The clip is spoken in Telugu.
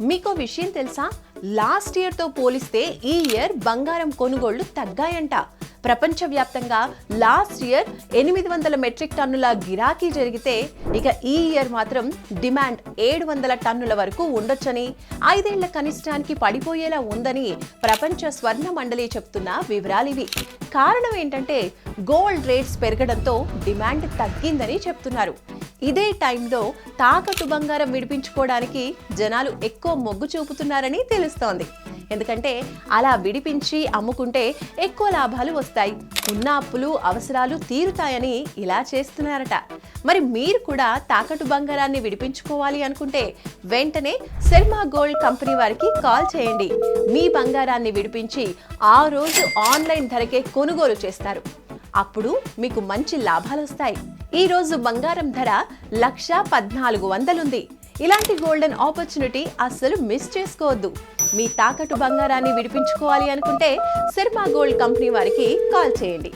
మీకో విషయం తెలుసా? లాస్ట్ ఇయర్తో పోలిస్తే ఈ ఇయర్ బంగారం కొనుగోళ్ళు తగ్గాయంట. ప్రపంచవ్యాప్తంగా లాస్ట్ ఇయర్ ఎనిమిది వందల మెట్రిక్ టన్నుల గిరాకీ జరిగితే ఇక ఈ ఇయర్ మాత్రం డిమాండ్ ఏడు వందల టన్నుల వరకు ఉండొచ్చని ఐదేళ్ళ కనిష్టానికి పడిపోయేలా ఉందని ప్రపంచ స్వర్ణ మండలి చెప్తున్న వివరాలివి కారణం ఏంటంటే గోల్డ్ రేట్స్ పెరగడంతో డిమాండ్ తగ్గిందని చెప్తున్నారు. ఇదే టైంలో తాకట్టు బంగారం విడిపించుకోవడానికి జనాలు ఎక్కువ మొగ్గు చూపుతున్నారని తెలుస్తోంది. ఎందుకంటే అలా విడిపించి అమ్ముకుంటే ఎక్కువ లాభాలు వస్తాయి. ఉన్న అప్పులు అవసరాలు తీరుతాయని ఇలా చేస్తున్నారట. మరి మీరు కూడా తాకట్టు బంగారాన్ని విడిపించుకోవాలి అనుకుంటే వెంటనే శర్మ గోల్డ్ కంపెనీ వారికి కాల్ చేయండి. మీ బంగారాన్ని విడిపించి ఆ రోజు ఆన్లైన్ ధరకే కొనుగోలు చేస్తారు. అప్పుడు మీకు మంచి లాభాలు వస్తాయి. ఈ రోజు బంగారం ధర లక్ష పద్నాలుగు వందలుంది. ఇలాంటి గోల్డెన్ ఆపర్చునిటీ అస్సలు మిస్ చేసుకోవద్దు. మీ తాకట్టు బంగారాన్ని విడిపించుకోవాలి అనుకుంటే శర్మ గోల్డ్ కంపెనీ వారికి కాల్ చేయండి.